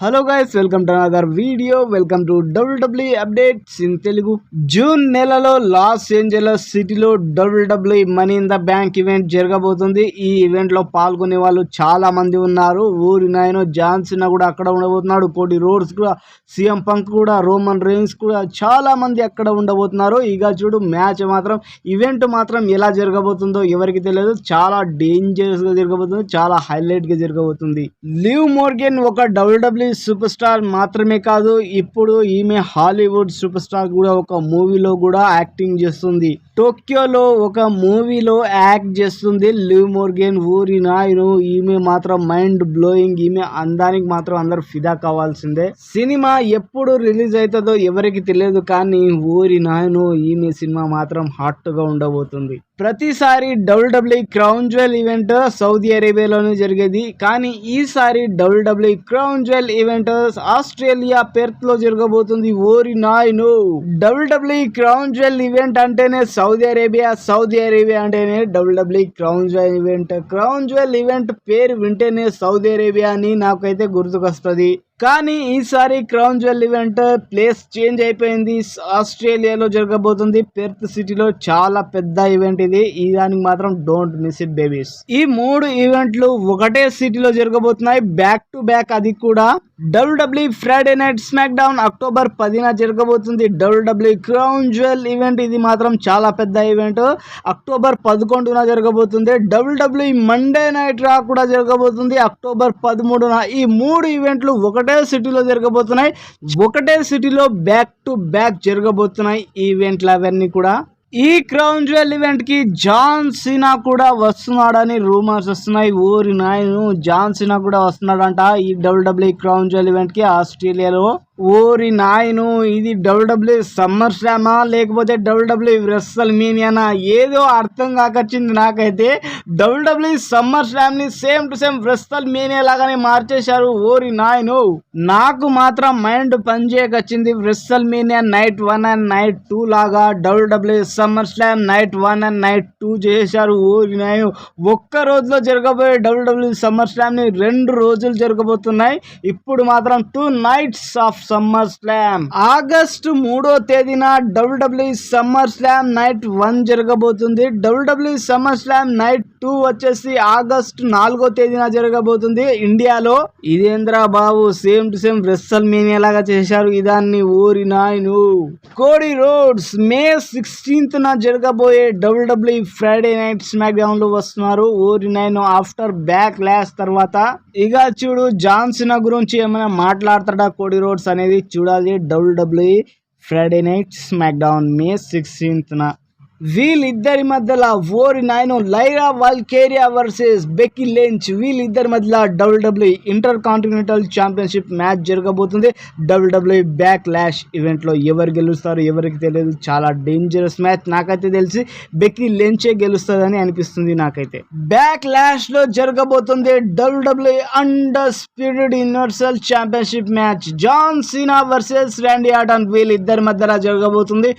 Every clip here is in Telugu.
Hello guys welcome to another video welcome to WW updates in Telugu June నెలలో లాస్ ఏంజలస్ సిటీలో WW Money in the Bank event జరగబోతుంది. ఈ ఈవెంట్లో పాల్గొనే వాళ్ళు చాలా మంది ఉన్నారు. ఊరి నాయన జాన్సన్ కూడా అక్కడ ఉండబోతున్నాడు. కోటి రోడ్స్ కూడా సీఎం పంక్ కూడా రోమన్ రేన్స్ కూడా చాలా మంది అక్కడ ఉండబోతున్నారు. ఇక చూడు మ్యాచ్ మాత్రం ఈవెంట్ మాత్రం ఎలా జరగబోతుందో ఎవరికి తెలియదు. చాలా డేంజరస్గా జరగబోతుంది. చాలా హైలైట్గా జరగబోతుంది. లివ్ మోర్గెన్ ఒక డబ్ల్యూడబ్ల్యూ సూపర్ స్టార్ మాత్రమే కాదు ఇప్పుడు ఈమె హాలీవుడ్ సూపర్ స్టార్ కూడా ఒక మూవీలో కూడా యాక్టింగ్ చేస్తుంది. టోక్యోలో ఒక మూవీలో యాక్ట్ చేస్తుంది లివ్ మోర్గెన్. ఊరి నాయను ఈమె మాత్రం మైండ్ బ్లోయింగ్ ఈమె అందానికి మాత్రం అందరు ఫిదా కావాల్సిందే. సినిమా ఎప్పుడు రిలీజ్ అవుతుందో ఎవరికి తెలియదు కానీ ఊరి నాయను ఈమె సినిమా మాత్రం హాట్గా ఉండబోతుంది. ప్రతిసారి WW crown jewel event Saudi అరేబియాలోనే జరిగేది. కానీ ఈసారి WW crown jewel event Australia పెర్త్లో జరగబోతుంది. ఓరి నాయను! డబ్ల్యూడబ్ల్యూ క్రౌన్ జ్యువెల్ ఈవెంట్ అంటేనే సౌదీ అరేబియా సౌదీ అరేబియా అంటేనే WW crown jewel event. Crown jewel event పేరు వింటేనే సౌదీ అరేబియా అని నాకైతే గుర్తుకొస్తుంది. కానీ ఈసారి crown jewel event place change అయిపోయింది. ఆస్ట్రేలియాలో జరగబోతుంది. పెర్త్ సిటీలో చాలా పెద్ద ఈవెంట్ ఇది. ఈ దానికి మాత్రం డోంట్ మిస్ ఇట్ బేబీస్. ఈ మూడు ఈవెంట్లు ఒకటే సిటీలో జరగబోతున్నాయి. బ్యాక్ టు బ్యాక్ అది కూడా. WW Friday night SmackDown October పదిన జరగబోతుంది. డబ్ల్యూడబ్ల్యూ క్రౌన్ జ్యువెల్ ఈవెంట్ ఇది మాత్రం చాలా పెద్ద ఈవెంట్. అక్టోబర్ పదకొండున జరగబోతుంది. డబ్ల్యూడబ్ల్యూ మండే నైట్ రా కూడా జరగబోతుంది. అక్టోబర్ పదమూడున ఈ మూడు ఈవెంట్లు ఒకటి ఒకటే సిటీలో జరగబోతున్నాయి. ఒకటే సిటీలో బ్యాక్ టు బ్యాక్ జరగబోతున్నాయి ఈవెంట్లు అవన్నీ కూడా. ఈ క్రౌన్ జ్యువెల్ ఈవెంట్కి జాన్ సినా కూడా వస్తున్నాడని రూమర్స్ వస్తున్నాయి. ఊరి నాయను జాన్ సినా కూడా వస్తున్నాడంట ఈ డబ్ల్యూడబ్ల్యూ క్రౌన్ జ్యువెల్ ఈవెంట్కి ఆస్ట్రేలియాలో. ఓరి నాయను ఇది డబ్ల్యూడబ్ల్యూ సమ్మర్ స్లామా? లేకపోతే డబ్ల్యూడబ్ల్యూ రెస్సల్ మీనియానా? ఏదో అర్థం కాకొచ్చింది నాకైతే. డబ్ల్యూడబ్ల్యూ సమ్మర్ స్లామ్ని same to same WrestleMania లాగానే మార్చేశారు ఓరి నాయను. నాకు మాత్రం mind పనిచేయకొచ్చింది WrestleMania night one and night two లాగా WW SummerSlam night one and night two చేశారు ఓరి నాయను. ఒక్క రోజులో జరగబోయే డబ్ల్యూడబ్ల్యూ సమ్మర్ స్లామ్ని రెండు రోజులు జరగబోతున్నాయి. ఇప్పుడు మాత్రం two nights of SummerSlam. August మూడో తేదీన W W SummerSlam night one జరగబోతుంది. W W SummerSlam night two వచ్చేసి ఆగస్టు నాలుగో తేదీన జరగబోతుంది. ఇండియాలో ఇదేంద్రా బాబు same to same WrestleMania లాగా చేశారు. ఇదాన్ని ఊరి నాయను. కోడి రోడ్స్ మే సిక్స్టీన్త్ న జరగబోయే డబ్ల్యూడబ్ల్యూ ఫ్రైడే నైట్ స్మాక్ డౌన్లో వస్తున్నారు. ఊరి నైన్ ఆఫ్టర్ బ్యాక్ లాస్ తర్వాత. ఇక చూడు జాన్సన్ గురించి ఏమైనా మాట్లాడతాడా కోడి రోడ్స్ అనేది చూడాలి. WWE Friday night SmackDown May సిక్స్టీన్త్న వీళ్ళిద్దరి మధ్యలో ఓరి నాయన Lyra Valkyria versus Becky Lynch. వీళ్ళిద్దరి మధ్యలో W W inter continental championship match జరగబోతుంది. డబ్ల్యూడబ్ల్యూ బ్యాక్ ల్యాష్ ఈవెంట్లో ఎవరు గెలుస్తారు ఎవరికి తెలియదు. చాలా డేంజరస్ మ్యాచ్ నాకైతే తెలిసి బెక్కీ లెంచే గెలుస్తుందని అనిపిస్తుంది నాకైతే. బ్యాక్ ల్యాష్లో జరగబోతుంది WW undisputed Universal championship match John Cena versus Randy Orton వీళ్ళిద్దరి మధ్యలో జరగబోతుంది.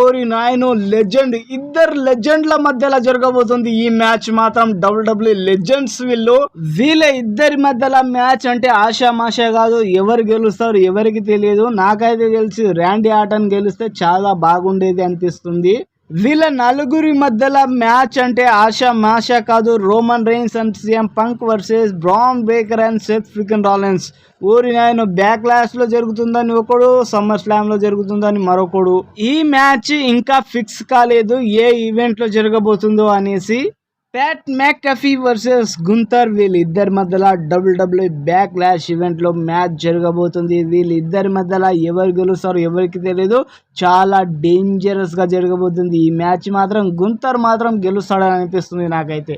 ఓరి నాయను లెజెండ్ ఇద్దరు లెజెండ్ల మధ్యలో జరగబోతుంది ఈ మ్యాచ్ మాత్రం డబ్ల్యూడబ్ల్యూ లెజెండ్స్ వీళ్ళు. వీళ్ళ ఇద్దరి మధ్యలో మ్యాచ్ అంటే ఆశామాషా కాదు ఎవరు గెలుస్తారు ఎవరికి తెలియదు నాకైతే తెలిసి ర్యాండీ ఆటన్ గెలిస్తే చాలా బాగుండేది అనిపిస్తుంది. వీళ్ళ నలుగురి మధ్యలో మ్యాచ్ అంటే ఆశా మాషా కాదు. Roman Reigns and CM Punk versus Bron Breakker and Seth freakin Rollins ఊరి ఆయన బ్యాక్ లాస్లో జరుగుతుందని ఒకడు సమ్మర్ స్లామ్లో జరుగుతుందని మరొకడు. ఈ మ్యాచ్ ఇంకా ఫిక్స్ కాలేదు. ఏ ఈవెంట్లో జరగబోతుందో అనేసి ప్యాట్ మ్యాకఫీ వర్సెస్ గుంతర్ వీళ్ళిద్దరి మధ్యలో డబ్ల్యూడబ్ల్యూ బ్యాక్ లాష్ ఈవెంట్లో మ్యాచ్ జరగబోతుంది. వీళ్ళిద్దరి మధ్యలో ఎవరు గెలుస్తారు ఎవరికి తెలియదు చాలా డేంజరస్గా జరగబోతుంది. ఈ మ్యాచ్ మాత్రం గుంతర్ మాత్రం గెలుస్తాడని అనిపిస్తుంది నాకైతే.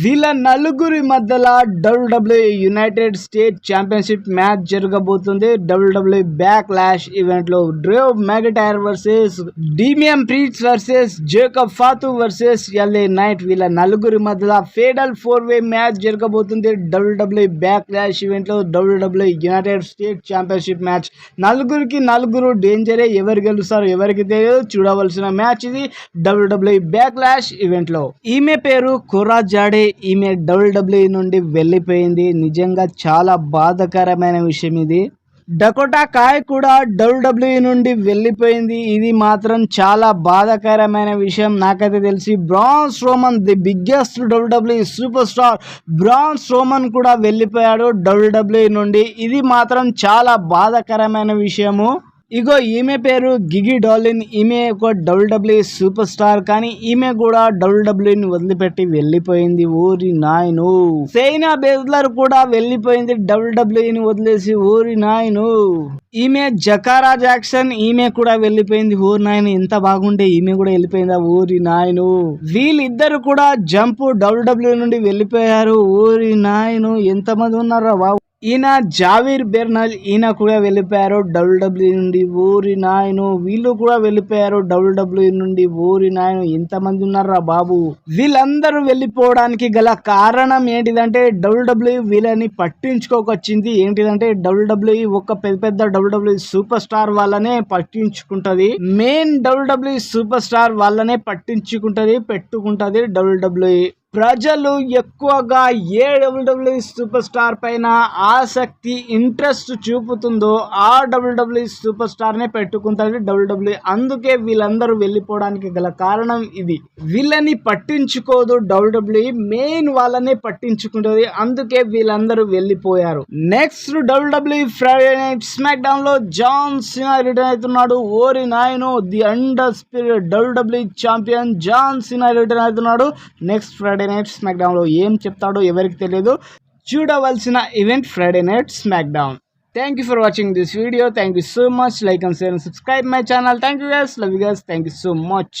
వీళ్ళ నలుగురి మధ్యలో WW United State championship match జరగబోతుంది. డబ్ల్యూడబ్ల్యూ బ్యాక్ లాష్ ఈవెంట్లో Drew McIntyre versus Damian Priest versus Jacob Fatu versus LA Knight వీళ్ళ నలుగురి మధ్యలో ఫేడల్ ఫోర్ వే మ్యాచ్ జరగబోతుంది. డబ్ల్యూడబ్ల్యూ బ్యాక్ లాష్ ఈవెంట్లో WW United State championship match నలుగురికి నలుగురు డేంజరే ఎవరు గెలుస్తారు ఎవరికి తెలియదు. చూడవలసిన మ్యాచ్ ఇది డబ్ల్యూడబ్ల్యూ బ్యాక్ లాష్ ఈవెంట్లో. ఈమె పేరు కుర్రా జాడే. ఈమె డబ్ల్యూడబ్ల్యూఈ నుండి వెళ్ళిపోయింది. నిజంగా చాలా బాధాకరమైన విషయం ఇది. డకోటా కాయ్ కూడా డబ్ల్యూడబ్ల్యూఈ నుండి వెళ్ళిపోయింది. ఇది మాత్రం చాలా బాధాకరమైన విషయం. నాకైతే తెలిసి Braun Strowman the biggest WWE superstar Braun Strowman కూడా వెళ్ళిపోయాడు డబ్ల్యూడబ్ల్యూఈ నుండి. ఇది మాత్రం చాలా బాధాకరమైన విషయము. ఇగో ఈమె పేరు గిగి డాలిన్. ఈమె ఒక డబ్ల్యూడబ్ల్యూ సూపర్ స్టార్ కానీ ఈమె కూడా డబ్ల్యూడబ్ల్యూని వదిలిపెట్టి వెళ్ళిపోయింది ఊరి నాయను. సైనా బేజ్లర్ కూడా వెళ్ళిపోయింది డబ్ల్యూడబ్ల్యూని వదిలేసి ఊరి నాయను. ఈమె జకారా జాక్సన్ ఈమె కూడా వెళ్ళిపోయింది ఊరి నాయన. ఎంత బాగుంటే ఈమె కూడా వెళ్ళిపోయిందా ఊరి నాయను. వీళ్ళిద్దరు కూడా జంప్ డబ్ల్యూడబ్ల్యూ నుండి వెళ్ళిపోయారు ఊరి నాయను. ఎంతమంది ఉన్నారా? బాబు ఈయన జావీర్ బెర్నల్ ఈయన కూడా వెళ్ళిపోయారు డబ్ల్యూడబ్ల్యూ నుండి. ఊరి నాయను వీళ్ళు కూడా వెళ్ళిపోయారు డబ్ల్యూడబ్ల్యూ నుండి. ఊరి నాయను ఎంతమంది ఉన్నారా బాబు? వీళ్ళందరూ వెళ్ళిపోవడానికి గల కారణం ఏంటిదంటే డబ్ల్యూడబ్ల్యూ వీళ్ళని పట్టించుకోకొచ్చింది. ఏంటిదంటే డబ్ల్యూడబ్ల్యూ ఒక పెద్ద పెద్ద డబ్ల్యూడబ్ల్యూ సూపర్ స్టార్ వాళ్ళనే పట్టించుకుంటది. మెయిన్ డబ్ల్యూడబ్ల్యూ సూపర్ స్టార్ వాళ్ళనే పట్టించుకుంటది పెట్టుకుంటది డబ్ల్యూడబ్ల్యూ ప్రజలు ఎక్కువగా ఏ డబ్ల్యూడబ్ల్యూ సూపర్ స్టార్ పైన ఆసక్తి ఇంట్రెస్ట్ చూపుతుందో ఆ డబ్ల్యూడబ్ల్యూ సూపర్ స్టార్ నే పెట్టుకుంటారు డబ్ల్యూడబ్ల్యూ. అందుకే వీళ్ళందరూ వెళ్ళిపోవడానికి గల కారణం ఇది. వీళ్ళని పట్టించుకోదు డబ్ల్యూడబ్ల్యూ. మెయిన్ వాళ్ళనే పట్టించుకుంటుంది. అందుకే వీళ్ళందరూ వెళ్ళిపోయారు. నెక్స్ట్ డబ్ల్యూడబ్ల్యూ ఫ్రైడే నైట్ స్మాక్ డౌన్లో జాన్ సినా రిటర్న్ అవుతున్నాడు. ఓరి నాయను the undisputed WW champion John Cena return అవుతున్నాడు. నెక్స్ట్ ఫ్రైడే నైట్ స్మాక్డౌన్లో లో ఏం చెప్తాడో ఎవరికి తెలియదు చూడవలసిన event Friday night SmackDown thank you for watching this video thank you so much like and share and subscribe my channel thank you guys love you guys thank you so much